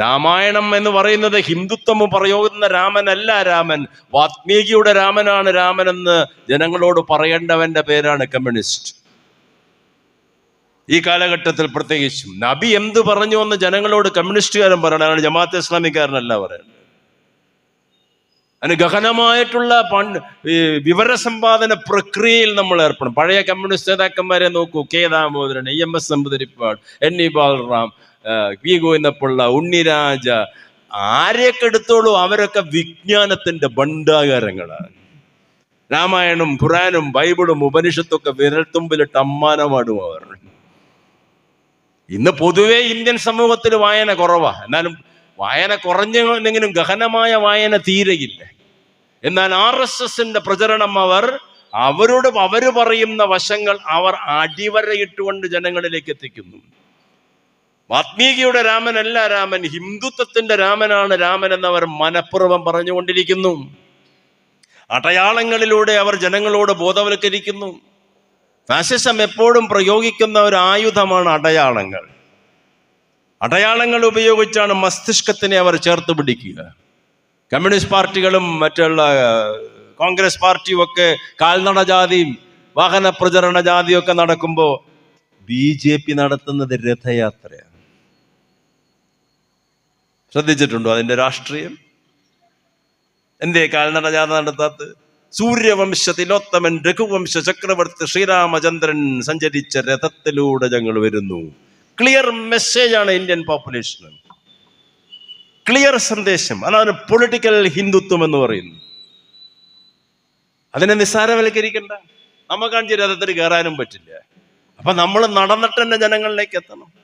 രാമായണം എന്ന് പറയുന്നത് ഹിന്ദുത്വം പറയുന്ന രാമനല്ല രാമൻ. വാത്മീകിയുടെ രാമനാണ് രാമനെന്ന് ജനങ്ങളോട് പറയേണ്ടവന്റെ പേരാണ് കമ്മ്യൂണിസ്റ്റ്. ഈ കാലഘട്ടത്തിൽ പ്രത്യേകിച്ചും. നബി എന്ത് പറഞ്ഞു എന്ന് ജനങ്ങളോട് കമ്മ്യൂണിസ്റ്റുകാരൻ പറയണം. ജമാഅത്ത് ഇസ്ലാമിക്കാരനല്ല പറയുന്നത് അതിന് ഗഹനമായിട്ടുള്ള പണ്ട് വിവരസമ്പാദന പ്രക്രിയയിൽ നമ്മൾ ഏർപ്പെടും പഴയ കമ്മ്യൂണിസ്റ്റ് നേതാക്കന്മാരെ നോക്കൂ. K Damodaran M S Namboodiripad N E Balaram V Govindapillai Unniraja ആരെയൊക്കെ എടുത്തോളൂ അവരൊക്കെ വിജ്ഞാനത്തിന്റെ ഭണ്ഡാകാരങ്ങളാണ്. രാമായണും ഖുറാനും ബൈബിളും ഉപനിഷത്തൊക്കെ വിരൽത്തുമ്പിലിട്ട് അമ്മാനമാടും അവർ. ഇന്ന് പൊതുവെ ഇന്ത്യൻ സമൂഹത്തിൽ വായന കുറവാ. എന്നാലും വായന കുറഞ്ഞെങ്കിലും ഗഹനമായ വായന തീരെയില്ല. എന്നാൽ ആർ എസ് എസിന്റെ പ്രചരണം അവർ അവരോട് അവർ പറയുന്ന വശങ്ങൾ അവർ അടിവരയിട്ടുകൊണ്ട് ജനങ്ങളിലേക്ക് എത്തിക്കുന്നു. വാത്മീകിയുടെ രാമനല്ല രാമൻ ഹിന്ദുത്വത്തിന്റെ രാമനാണ് രാമൻ എന്നവർ മനഃപൂർവം പറഞ്ഞുകൊണ്ടിരിക്കുന്നു. അടയാളങ്ങളിലൂടെ അവർ ജനങ്ങളോട് ബോധവൽക്കരിക്കുന്നു. ഫാസിസം എപ്പോഴും പ്രയോഗിക്കുന്ന ഒരു ആയുധമാണ് അടയാളങ്ങൾ. അടയാളങ്ങൾ ഉപയോഗിച്ചാണ് മസ്തിഷ്കത്തിനെ അവർ ചേർത്ത് പിടിക്കുക. കമ്മ്യൂണിസ്റ്റ് പാർട്ടികളും മറ്റുള്ള കോൺഗ്രസ് പാർട്ടിയും ഒക്കെ കാൽനട ജാതിയും വാഹന പ്രചരണ ജാതിയും ഒക്കെ നടക്കുമ്പോൾ ബി ജെ പി നടത്തുന്നത് രഥയാത്രയാണ്. ശ്രദ്ധിച്ചിട്ടുണ്ടോ അതിന്റെ രാഷ്ട്രീയം? എന്തേ കാൽനട ജാഥ സൂര്യവംശ സൂര്യവംശത്തിലോത്തമൻ രഘുവംശ ചക്രവർത്തി ശ്രീരാമചന്ദ്രൻ സഞ്ചരിച്ച രഥത്തിലൂടെ ഞങ്ങൾ വരുന്നു. ക്ലിയർ മെസ്സേജ് ആണ് ഇന്ത്യൻ പോപ്പുലേഷന് ക്ലിയർ സന്ദേശം. അതാണ് പൊളിറ്റിക്കൽ ഹിന്ദുത്വം എന്ന് പറയുന്നത്. അതിനെ നിസ്സാരവൽക്കരിക്കണ്ട. നമുക്കാഞ്ചി രഥത്തിൽ കയറാനും പറ്റില്ല. അപ്പൊ നമ്മൾ നടന്നിട്ട് തന്നെ ജനങ്ങളിലേക്ക് എത്തണം.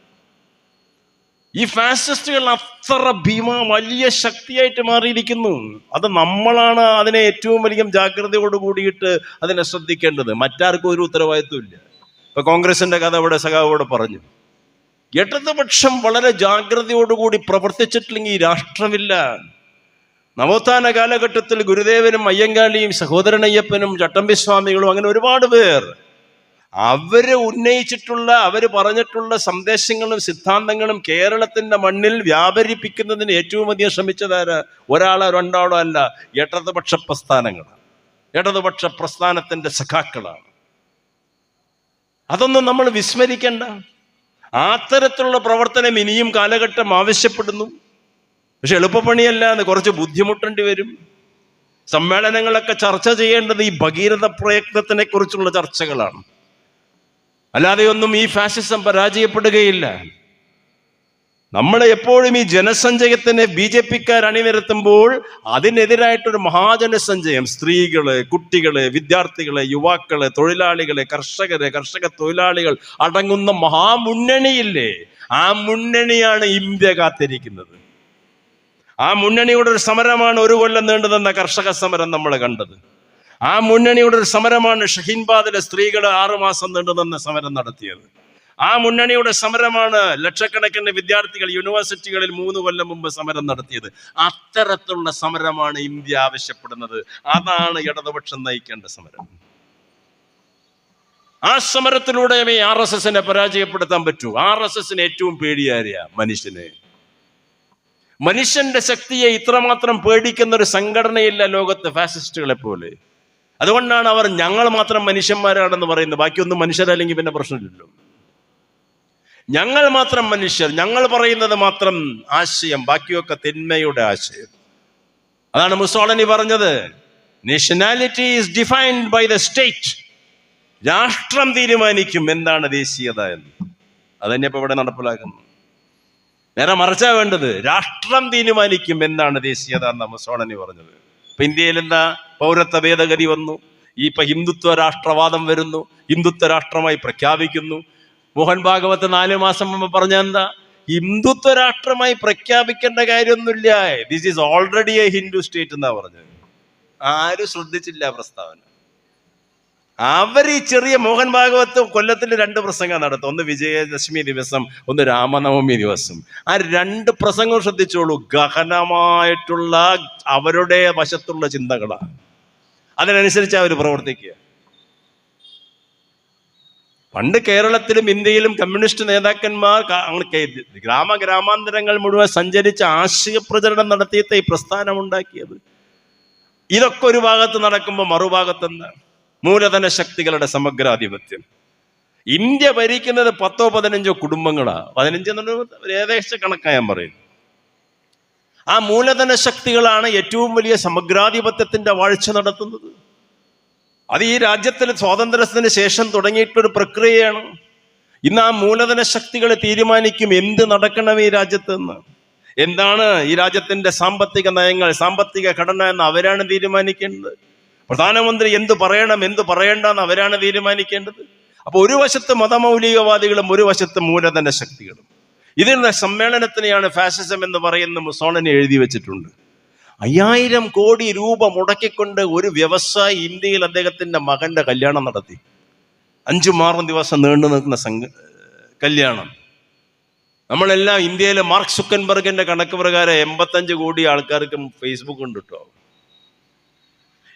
ഈ ഫാസിസ്റ്റുകൾ അത്ര ഭീമ വലിയ ശക്തിയായിട്ട് മാറിയിരിക്കുന്നു. അത് നമ്മളാണ് അതിനെ ഏറ്റവും വലിയ ജാഗ്രതയോട് കൂടിയിട്ട് അതിനെ ശ്രദ്ധിക്കേണ്ടത്. മറ്റാർക്കും ഒരു ഉത്തരവാദിത്വം ഇല്ല. ഇപ്പൊ കോൺഗ്രസിന്റെ കഥ അവിടെ സഖാവോട് പറഞ്ഞു. ഇടതുപക്ഷം വളരെ ജാഗ്രതയോടുകൂടി പ്രവർത്തിച്ചിട്ടില്ലെങ്കിൽ രാഷ്ട്രമില്ല. നവോത്ഥാന കാലഘട്ടത്തിൽ ഗുരുദേവനും അയ്യങ്കാളിയും സഹോദരനയ്യപ്പനും ചട്ടമ്പിസ്വാമികളും അങ്ങനെ ഒരുപാട് പേർ അവർ ഉന്നയിച്ചിട്ടുള്ള അവർ പറഞ്ഞിട്ടുള്ള സന്ദേശങ്ങളും സിദ്ധാന്തങ്ങളും കേരളത്തിന്റെ മണ്ണിൽ വ്യാപരിപ്പിക്കുന്നതിന് ഏറ്റവും അധികം ശ്രമിച്ചതാര് ഒരാളോ രണ്ടാളോ അല്ല ഇടതുപക്ഷ പ്രസ്ഥാനങ്ങളാണ്. ഇടതുപക്ഷ പ്രസ്ഥാനത്തിന്റെ സഖാക്കളാണ്. അതൊന്നും നമ്മൾ വിസ്മരിക്കേണ്ട. അത്തരത്തിലുള്ള പ്രവർത്തനം ഇനിയും കാലഘട്ടം ആവശ്യപ്പെടുന്നു. പക്ഷെ എളുപ്പപ്പണിയല്ല എന്ന് കുറച്ച് ബുദ്ധിമുട്ടേണ്ടി വരും. സമ്മേളനങ്ങളൊക്കെ ചർച്ച ചെയ്യേണ്ടത് ഈ ഭഗീരഥ പ്രയത്നത്തിനെ കുറിച്ചുള്ള ചർച്ചകളാണ്. അല്ലാതെ ഒന്നും ഈ ഫാസിസം പരാജയപ്പെടുകയില്ല. നമ്മൾ എപ്പോഴും ഈ ജനസഞ്ചയത്തിനെ ബി ജെ പിക്കാർ അണിനിരത്തുമ്പോൾ അതിനെതിരായിട്ടൊരു മഹാജനസഞ്ചയം. സ്ത്രീകൾ കുട്ടികൾ വിദ്യാർത്ഥികൾ യുവാക്കൾ തൊഴിലാളികൾ കർഷകര് കർഷക തൊഴിലാളികൾ അടങ്ങുന്ന മഹാമുന്നണിയില്ലേ? ആ മുന്നണിയാണ് ഇന്ത്യ കാത്തിരിക്കുന്നത്. ആ മുന്നണിയുടെ ഒരു സമരമാണ് ഒരു കൊല്ലം നീണ്ടതെന്ന കർഷക സമരം നമ്മൾ കണ്ടത്. ആ മുന്നണിയുടെ ഒരു സമരമാണ് ഷഹീൻബാദിലെ സ്ത്രീകൾ ആറുമാസം നീണ്ടു നിന്ന് സമരം നടത്തിയത്. ആ മുന്നണിയുടെ സമരമാണ് ലക്ഷക്കണക്കിന് വിദ്യാർത്ഥികൾ യൂണിവേഴ്സിറ്റികളിൽ മൂന്ന് കൊല്ലം മുമ്പ് സമരം നടത്തിയത്. അത്തരത്തിലുള്ള സമരമാണ് ഇന്ത്യ ആവശ്യപ്പെടുന്നത്. അതാണ് ഇടതുപക്ഷം നയിക്കേണ്ട സമരം. ആ സമരത്തിലൂടെ ആർ എസ് എസിനെ പരാജയപ്പെടുത്താൻ പറ്റൂ. ആർ എസ് എസിന് ഏറ്റവും പേടിയാരിയ മനുഷ്യനെ. മനുഷ്യന്റെ ശക്തിയെ ഇത്രമാത്രം പേടിക്കുന്ന ഒരു സംഘടനയില്ല ലോകത്ത് ഫാസിസ്റ്റുകളെ പോലെ അതുകൊണ്ടാണ് അവർ ഞങ്ങൾ മാത്രം മനുഷ്യന്മാരാണെന്ന് പറയുന്നത്. ബാക്കിയൊന്നും മനുഷ്യരല്ലെങ്കിൽ പിന്നെ പ്രശ്നമില്ലല്ലോ. ഞങ്ങൾ മാത്രം മനുഷ്യർ ഞങ്ങൾ പറയുന്നത് മാത്രം ആശയം ബാക്കിയൊക്കെ തിന്മയുടെ ആശയം. അതാണ് മുസോളനി പറഞ്ഞത്. Nationality is defined by the state രാഷ്ട്രം തീരുമാനിക്കും എന്താണ് ദേശീയത എന്ന്. അതന്നെ ഇപ്പൊ ഇവിടെ നടപ്പിലാക്കുന്നു. നേരെ മറിച്ചാ വേണ്ടത് രാഷ്ട്രം തീരുമാനിക്കും എന്താണ് ദേശീയത എന്ന മുസോളനി പറഞ്ഞത്. ഇപ്പൊ ഇന്ത്യയിൽ എന്താ പൗരത്വ ഭേദഗതി വന്നു. ഈ ഇപ്പൊ ഹിന്ദുത്വ രാഷ്ട്രവാദം വരുന്നു. ഹിന്ദുത്വ രാഷ്ട്രമായി പ്രഖ്യാപിക്കുന്നു. മോഹൻ ഭാഗവത് നാല് മാസം മുമ്പ് പറഞ്ഞ എന്താ? ഹിന്ദുത്വ രാഷ്ട്രമായി പ്രഖ്യാപിക്കേണ്ട കാര്യമൊന്നുമില്ല. This is already a Hindu state എന്നാ പറഞ്ഞത്. ആരും ശ്രദ്ധിച്ചില്ല പ്രസ്താവന. അവർ ഈ ചെറിയ മോഹൻ ഭാഗവത്ത് കൊല്ലത്തിൽ രണ്ട് പ്രസംഗം നടത്തും. ഒന്ന് വിജയദശമി ദിവസം ഒന്ന് രാമനവമി ദിവസം. ആ രണ്ട് പ്രസംഗം ശ്രദ്ധിച്ചോളൂ. ഗഹനമായിട്ടുള്ള അവരുടെ വശത്തുള്ള ചിന്തകളാണ്. അതിനനുസരിച്ച് അവർ പ്രവർത്തിക്കുക. പണ്ട് കേരളത്തിലും ഇന്ത്യയിലും കമ്മ്യൂണിസ്റ്റ് നേതാക്കന്മാർ ഗ്രാമ ഗ്രാമാന്തരങ്ങൾ മുഴുവൻ സഞ്ചരിച്ച് ആശയ പ്രചരണം നടത്തിയിട്ട് ഈ പ്രസ്ഥാനം ഉണ്ടാക്കിയത് ഇതൊക്കെ ഒരു ഭാഗത്ത് നടക്കുമ്പോൾ മറുഭാഗത്തുനിന്ന് മൂലധന ശക്തികളുടെ സമഗ്രാധിപത്യം ഇന്ത്യ ഭരിക്കുന്നത് പത്തോ പതിനഞ്ചോ കുടുംബങ്ങളാ. പതിനഞ്ച് എന്നുള്ളത് ഒരു ഏകദേശ കണക്കാ ഞാൻ പറയുന്നു ആ മൂലധന ശക്തികളാണ് ഏറ്റവും വലിയ സമഗ്രാധിപത്യത്തിന്റെ വാഴ്ച നടത്തുന്നത്. അത് ഈ രാജ്യത്തിൽ സ്വാതന്ത്ര്യത്തിന് ശേഷം തുടങ്ങിയിട്ടൊരു പ്രക്രിയയാണ്. ഇന്ന് ആ മൂലധന ശക്തികൾ തീരുമാനിക്കും എന്ത് നടക്കണം ഈ രാജ്യത്ത് നിന്ന് എന്താണ് ഈ രാജ്യത്തിന്റെ സാമ്പത്തിക നയങ്ങൾ സാമ്പത്തിക ഘടന എന്ന് അവരാണ് തീരുമാനിക്കേണ്ടത്? പ്രധാനമന്ത്രി എന്ത് പറയണം എന്ത് പറയണ്ട എന്ന് അവരാണ് തീരുമാനിക്കേണ്ടത്? അപ്പോൾ ഒരു വശത്ത് മതമൗലികവാദികളും ഒരു വശത്ത് മൂലധന ശക്തികളും ഇതിനുള്ള സമ്മേളനത്തിനെയാണ് ഫാസിസം എന്ന് പറയുന്ന മുസോളിനി എഴുതി വെച്ചിട്ടുണ്ട്. അയ്യായിരം കോടി രൂപ മുടക്കിക്കൊണ്ട് ഒരു വ്യവസായി ഇന്ത്യയിൽ അദ്ദേഹത്തിന്റെ മകന്റെ കല്യാണം നടത്തി. അഞ്ചു മാറും ദിവസം നീണ്ടു നിൽക്കുന്ന സംഘ കല്യാണം. നമ്മളെല്ലാം ഇന്ത്യയിലെ മാർക്ക് സുക്കൻബർഗിന്റെ കണക്ക് പ്രകാരം എൺപത്തഞ്ച് കോടി ആൾക്കാർക്കും ഫേസ്ബുക്ക് ഉണ്ട് കേട്ടോ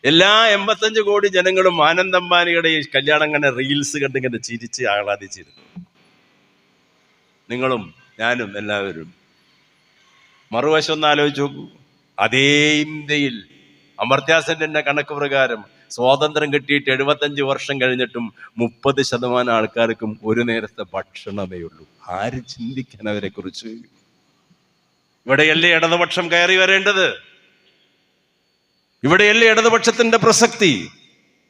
എല്ലാ എൺപത്തഞ്ച് കോടി ജനങ്ങളും ആനന്ദ് അംബാനിയുടെ ഈ കല്യാണം കണ്ട റീൽസ് കണ്ട് ഇങ്ങനെ ചിരിച്ച് ആഹ്ലാദിച്ചിരുന്നു. നിങ്ങളും ഞാനും എല്ലാവരും മറുവശം ഒന്ന് ആലോചിച്ച് നോക്കൂ. അതേ ഇന്ത്യയിൽ അമർത്യാസന്റെ കണക്ക് പ്രകാരം സ്വാതന്ത്ര്യം കിട്ടിയിട്ട് എഴുപത്തഞ്ച് വർഷം കഴിഞ്ഞിട്ടും മുപ്പത് ശതമാനം ആൾക്കാർക്കും ഒരു നേരത്തെ ഭക്ഷണമേ ഉള്ളൂ. ആര് ചിന്തിക്കാൻ അവരെ കുറിച്ച് ഇവിടെയല്ലേ ഇടതുപക്ഷം കയറി വരേണ്ടത്? ഇവിടെയല്ലേ ഇടതുപക്ഷത്തിന്റെ പ്രസക്തി?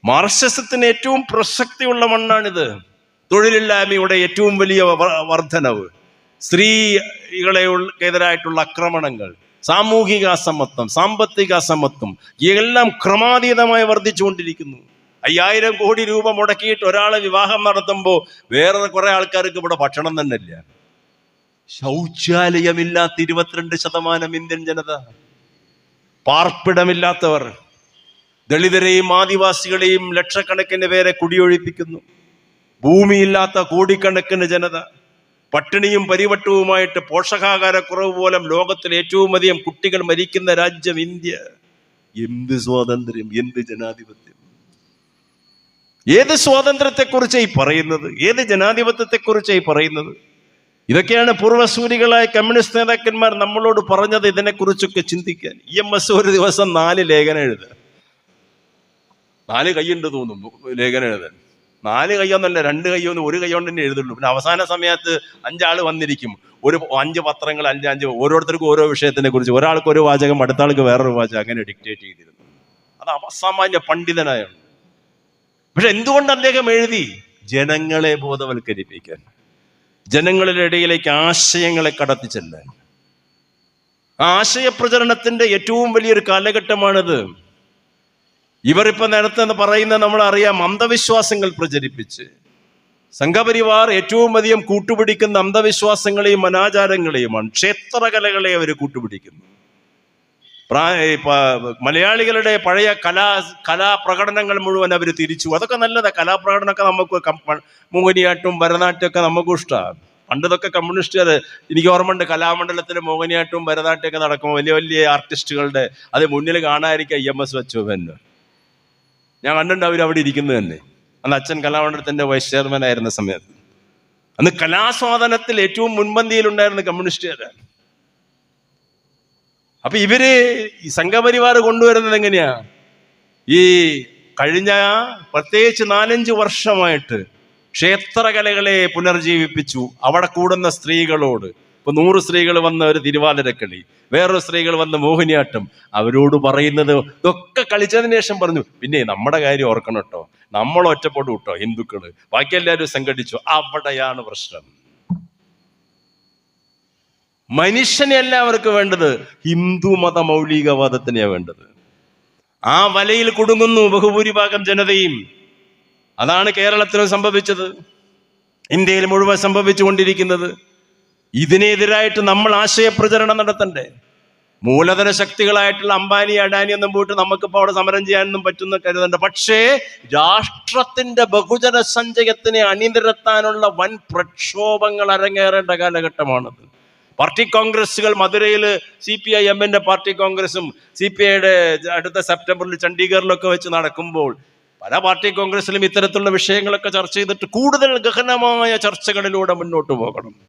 മാർക്സിസത്തിന് ഏറ്റവും പ്രസക്തിയുള്ള മണ്ണാണിത്. തൊഴിലില്ലായ്മയുടെ ഏറ്റവും വലിയ വർധനവ്. സ്ത്രീകളെ എതിരായിട്ടുള്ള ആക്രമണങ്ങൾ സാമൂഹിക അസമത്വം സാമ്പത്തിക അസമത്വം എല്ലാം ക്രമാതീതമായി വർദ്ധിച്ചുകൊണ്ടിരിക്കുന്നു. അയ്യായിരം കോടി രൂപ മുടക്കിയിട്ട് ഒരാളെ വിവാഹം നടത്തുമ്പോൾ വേറെ കുറെ ആൾക്കാർക്ക് ഇവിടെ ഭക്ഷണം തന്നെ ഇല്ല ശൗചാലയമില്ലാത്ത ഇരുപത്തിരണ്ട് ശതമാനം ഇന്ത്യൻ ജനത പാർപ്പിടമില്ലാത്തവർ ദളിതരെയും ആദിവാസികളെയും ലക്ഷക്കണക്കിന് പേരെ കുടിയൊഴിപ്പിക്കുന്നു. ഭൂമിയില്ലാത്ത കോടിക്കണക്കിന് ജനത പട്ടിണിയും പരിവട്ടവുമായിട്ട് പോഷകാഹാരക്കുറവ് മൂലം ലോകത്തിൽ ഏറ്റവും അധികം കുട്ടികൾ മരിക്കുന്ന രാജ്യം ഇന്ത്യ. എന്ത് സ്വാതന്ത്ര്യം എന്ത് ജനാധിപത്യം. ഏത് സ്വാതന്ത്ര്യത്തെക്കുറിച്ചായി പറയുന്നത്? ഏത് ജനാധിപത്യത്തെക്കുറിച്ചായി പറയുന്നത്? ഇതൊക്കെയാണ് പൂർവസൂരികളായ കമ്മ്യൂണിസ്റ്റ് നേതാക്കന്മാർ നമ്മളോട് പറഞ്ഞത് ഇതിനെക്കുറിച്ചൊക്കെ ചിന്തിക്കാൻ. ഇ എം എസ് ഒരു ദിവസം നാല് ലേഖനം എഴുതുക നാല് കൈയുണ്ട് തോന്നുന്നു ലേഖനം എഴുതാൻ. നാല് കൈയൊന്നല്ല രണ്ട് കൈയൊന്നും ഒരു കൈ കൊണ്ട് തന്നെ എഴുതുള്ളൂ. പിന്നെ അവസാന സമയത്ത് അഞ്ചാൾ വന്നിരിക്കും. ഒരു അഞ്ച് പത്രങ്ങൾ അഞ്ച് അഞ്ച് ഓരോരുത്തർക്കും ഓരോ വിഷയത്തിനെ കുറിച്ച് ഒരാൾക്ക് ഒരു വാചകം അടുത്ത ആൾക്ക് വേറൊരു വാചകം അങ്ങനെ ഡിക്റ്റേറ്റ് ചെയ്തിരുന്നു. അത് അസാമാന്യ പണ്ഡിതനായാണ് പക്ഷെ എന്തുകൊണ്ട് അദ്ദേഹം എഴുതി? ജനങ്ങളെ ബോധവൽക്കരിപ്പിക്കാൻ. ജനങ്ങളുടെ ഇടയിലേക്ക് ആശയങ്ങളെ കടത്തി ആശയപ്രചരണത്തിന്റെ ഏറ്റവും വലിയൊരു കാലഘട്ടമാണിത്. ഇവരിപ്പോ നേരത്തെ എന്ന് പറയുന്നത് നമ്മൾ അറിയാം അന്ധവിശ്വാസങ്ങൾ പ്രചരിപ്പിച്ച്. സംഘപരിവാർ ഏറ്റവും അധികം കൂട്ടുപിടിക്കുന്ന അന്ധവിശ്വാസങ്ങളെയും അനാചാരങ്ങളെയുമാണ്. ക്ഷേത്രകലകളെ അവർ കൂട്ടുപിടിക്കുന്നു. മലയാളികളുടെ പഴയ കലാ കലാപ്രകടനങ്ങൾ മുഴുവൻ അവർ തിരിച്ചു. അതൊക്കെ നല്ലതാണ് കലാപ്രകടനമൊക്കെ നമുക്ക് മോഹിനിയാട്ടും ഭരതനാട്യം മോഹിനിയാട്ടും ഭരതനാട്യമൊക്കെ നമുക്കും ഇഷ്ടമാണ് പണ്ടതൊക്കെ കമ്മ്യൂണിസ്റ്റുകാർ എനിക്ക് ഓർമ്മയുണ്ട്. കലാമണ്ഡലത്തിൽ മോഹിനിയാട്ടവും ഭരതനാട്യമൊക്കെ നടക്കും വലിയ വലിയ ആർട്ടിസ്റ്റുകളുടെ അത് മുന്നിൽ കാണാതിരിക്കുക എം എസ് വെച്ചു തന്നെ ഞാൻ കണ്ടിട്ടുണ്ട് അവർ അവിടെ ഇരിക്കുന്നത് തന്നെ. അന്ന് അച്ഛൻ കലാമണ്ഡലത്തിന്റെ വൈസ് ചെയർമാൻ ആയിരുന്ന സമയത്ത്. അന്ന് കലാസ്വാദനത്തിൽ ഏറ്റവും മുൻപന്തിയിലുണ്ടായിരുന്ന കമ്മ്യൂണിസ്റ്റുകാരാണ് അപ്പൊ ഇവർ സംഘപരിവാർ കൊണ്ടുവരുന്നത് എങ്ങനെയാ? ഈ കഴിഞ്ഞ പ്രത്യേകിച്ച് നാലഞ്ച് വർഷമായിട്ട് ക്ഷേത്രകലകളെ പുനർജീവിപ്പിച്ചു അവിടെ കൂടുന്ന സ്ത്രീകളോട്. ഇപ്പൊ നൂറ് സ്ത്രീകൾ വന്ന ഒരു തിരുവാതിരക്കളി വേറൊരു സ്ത്രീകൾ വന്ന മോഹിനിയാട്ടം. അവരോട് പറയുന്നത് ഇതൊക്കെ കളിച്ചതിന് ശേഷം പറഞ്ഞു പിന്നെ നമ്മുടെ കാര്യം ഓർക്കണം കേട്ടോ. നമ്മൾ ഒറ്റപ്പെടും കേട്ടോ ഹിന്ദുക്കൾ. ബാക്കി എല്ലാവരും സംഘടിച്ചു. അവിടെയാണ് പ്രശ്നം. മനുഷ്യനെയല്ല അവർക്ക് വേണ്ടത്. ഹിന്ദു മത മൗലികവാദത്തിനെയാണ് വേണ്ടത്. ആ വലയിൽ കുടുങ്ങുന്നു ബഹുഭൂരിഭാഗം ജനതയും. അതാണ് കേരളത്തിൽ സംഭവിച്ചത്. ഇന്ത്യയിൽ മുഴുവൻ സംഭവിച്ചുകൊണ്ടിരിക്കുന്നത് ഇതിനെതിരായിട്ട് നമ്മൾ ആശയപ്രചരണം നടത്തണ്ടേ? മൂലധന ശക്തികളായിട്ടുള്ള അംബാനി അഡാനി ഒന്നും പോയിട്ട് നമുക്കിപ്പോൾ അവിടെ സമരം ചെയ്യാനൊന്നും പറ്റുന്ന കരുതണ്ട. പക്ഷേ രാഷ്ട്രത്തിന്റെ ബഹുജന സഞ്ചയത്തിനെ അണിനിരത്താനുള്ള വൻ പ്രക്ഷോഭങ്ങൾ അരങ്ങേറേണ്ട കാലഘട്ടമാണത്. പാർട്ടി കോൺഗ്രസുകൾ മധുരയിൽ സി പി ഐ എമ്മിന്റെ പാർട്ടി കോൺഗ്രസും സി പി ഐയുടെ അടുത്ത സെപ്റ്റംബറിൽ ചണ്ഡീഗറിലൊക്കെ വെച്ച് നടക്കുമ്പോൾ പല പാർട്ടി കോൺഗ്രസിലും ഇത്തരത്തിലുള്ള വിഷയങ്ങളൊക്കെ ചർച്ച ചെയ്തിട്ട് കൂടുതൽ ഗഹനമായ ചർച്ചകളിലൂടെ മുന്നോട്ട് പോകണം.